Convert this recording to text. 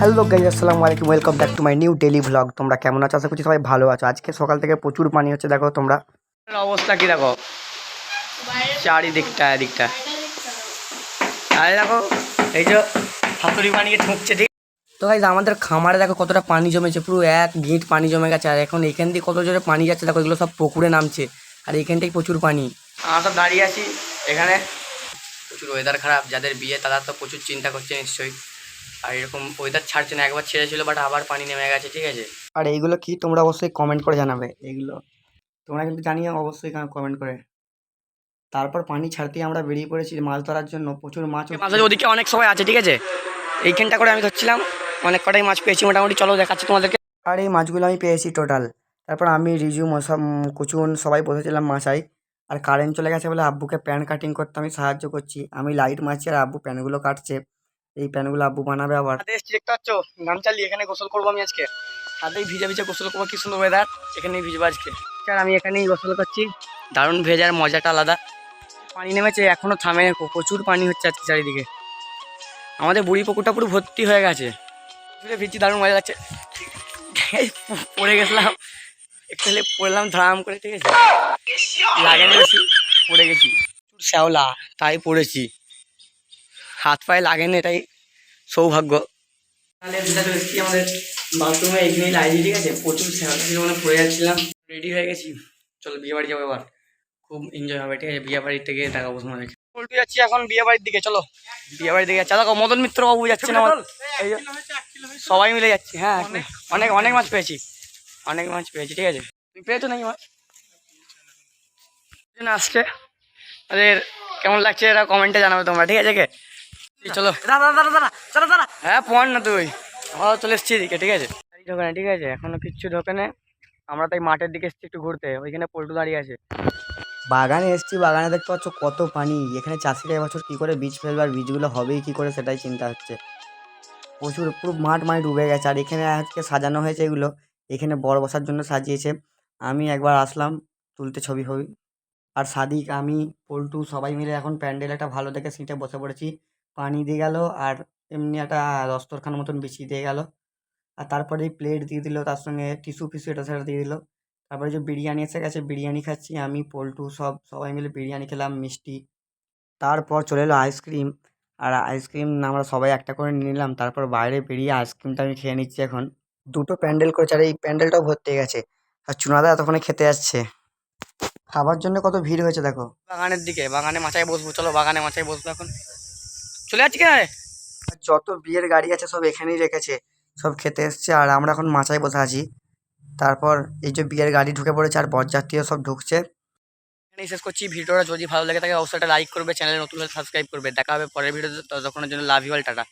Hello guys আসসালামু আলাইকুম welcome back to my new daily vlog তোমরা কেমন আছো? আশা করছি সবাই ভালো আছো। আজকে সকাল থেকে প্রচুর পানি হচ্ছে দেখো তোমরা। অবস্থা কি দেখো? চারিদিকটা এদিকটা। আরে দেখো এই যে হাতুড়ি পানিকে ঠুকছে ঠিক। তো গাইজ আমাদের খামারে দেখো কতটা পানি জমেছে পুরো এক গিট পানি জমে গেছে। আর এখন এখান দিয়ে কত জোরে পানি যাচ্ছে দেখো এগুলো সব পুকুরে নামছে। আর এখান থেকে প্রচুর পানি। আমরা সব দাঁড়িয়ে আছি এখানে। প্রচুর ওয়েদার খারাপ যাদের বিয়ে তারা তো প্রচুর চিন্তা করছে নিশ্চয়ই। আর এরকম ওয়েদার ছাড়ছে না একবার ছেড়েছিল বাট আবার পানি নেমে গেছে ঠিক আছে? আর এইগুলো কি তোমরা অবশ্যই কমেন্ট করে জানাবে এইগুলো। তোমরা কিন্তু জানিও অবশ্যই কমেন্ট করে। তারপর পানি ছাড়তেই আমরা বেরিয়ে পড়েছি মাছ ধরার জন্য প্রচুর মাছ মাছ ওদিকে অনেক সময় আছে ঠিক আছে? এইখানটা করে আমি ধরছিলাম অনেক কটাই মাছ পেয়েছি মোটামুটি চলো দেখাচ্ছি তোমাদেরকে। আর এই মাছগুলো আমি পেয়েছি টোটাল তারপর আমি রিজু মশা কুচুন সবাই বসেছিলাম মাছাই। আর কারেন্ট চলে গেছে বলে আব্বুকে প্যান কাটিং করতে আমি সাহায্য করছি। আমি লাইট মারছি আর আব্বু প্যানগুলো কাটছে। এই প্যানগুলো আব্বু বানাবে আবার। এসছি দেখতে পাচ্ছ? নাম চালিয়ে এখানে গোসল করব আমি আজকে। হাতেই ভিজে ভিজে গোসল করব কি সুন্দর ওয়েদার এখানেই ভিজবো আজকে। স্যার আমি এখানেই গোসল করছি। দারুণ ভেজার মজাটা আলাদা। পানি নেমেছে এখনও থামে প্রচুর পানি হচ্ছে আজকে চারিদিকে। আমাদের বুড়ি পুকুরটা পুরো ভর্তি হয়ে গেছে। পুরো ভিজছি দারুণ মজা লাগছে। পড়ে গেছিলাম। একটু হলে পড়লাম ধারাম করে ঠিক আছে? লাগেনি বেশি পড়ে গেছি। শ্যাওলা তাই পড়েছি। হাত পায়ে লাগেনি এটাই সৌভাগ্য। আমাদের বাথরুমে এখানেই ঠিক আছে? প্রচুর মানে পড়ে যাচ্ছিলাম। রেডি হয়ে গেছি। চলো বিয়ে বাড়ি যাব এবার। খুব এনজয় হবে ঠিক আছে? বিয়ে বাড়ির থেকে যাচ্ছি এখন বিয়ে বাড়ির দিকে চলো। বিয়ে বাড়ির দিকে যাচ্ছি। দেখো মদন মিত্র বাবু যাচ্ছে না সবাই মিলে যাচ্ছি হ্যাঁ অনেক। অনেক মাছ পেয়েছি। অনেক মাছ পেয়েছি ঠিক আছে? তুমি পেয়েছ নাকি মাছ? আসছে। তাদের কেমন লাগছে এটা কমেন্টে জানাবে তোমরা ঠিক আছে চলো। দাদা হ্যাঁ পড় না তুই। আমরা চলে এসছি এদিকে ঠিক আছে? ঢোকে না ঠিক আছে? এখনও কিচ্ছু ঢোকে না। আমরা তাই মাঠের দিকে এসছি একটু ঘুরতে। ওইখানে পল্টু দাঁড়িয়ে আছে। বাগানে এসছি বাগানে দেখতে পাচ্ছ কত পানি। এখানে চাষিরা এবছর কী করে বীজ ফেলবে আর বীজগুলো হবেই কী করে সেটাই চিন্তা হচ্ছে। প্রচুর পুরো মাঠ মাঠ ডুবে গেছে। আর এখানে আজকে সাজানো হয়েছে এগুলো। এখানে বড় বসার জন্য সাজিয়েছে। আমি একবার আসলাম তুলতে ছবি হবি আর সাদিক আমি পল্টু সবাই মিলে এখন প্যান্ডেল একটা ভালো দেখে সিটে বসে পড়েছি। পানি দিয়ে গেল আর এমনি একটা দস্তরখান মতন বিছিয়ে দিয়ে গেল। আর তারপরে প্লেট দিয়ে দিল, তার সঙ্গে টিস্যু ফিসু এটা সেটা দিয়ে দিল। তারপরে যে বিরিয়ানি এসে গেছে, বিরিয়ানি খাচ্ছি আমি, পল্টু সব, সবাই মিলে বিরিয়ানি খেলাম, মিষ্টি। তারপর চলে এলো আইসক্রিম আর আইসক্রিম না আমরা সবাই একটা করে নিলাম, তারপর বাইরে বেরিয়ে আইসক্রিমটা আমি খেয়ে নিচ্ছি এখন। দুটো প্যান্ডেল করেছে আর এই প্যান্ডেলটাও ভর্তি গেছে। আর চুনাদা এতক্ষণে খেতে যাচ্ছে খাবার জন্য কত ভিড় হয়েছে দেখো। বাগানের দিকে, বাগানে মাচায় বসবো, চলো বাগানে মাচায় বসবো এখন। চলে যাচ্ছি কেন যত বিয়ের গাড়ি আছে সব এখানেই রেখেছে সব খেতে এসছে আর আমরা এখন মাচায় বসে আছি। তারপর এই যে বিয়ের গাড়ি ঢুকে পড়েছে আর বরযাত্রীও সব ঢুকছে। এখানে শেষ করছি। ভিডিওটা যদি ভালো লাগে তাকে অবশ্যই একটা লাইক করবে চ্যানেলে নতুন হলে সাবস্ক্রাইব করবে। দেখা হবে পরের ভিডিওতে ততক্ষণের জন্য লাভ ইউ অল টাটা।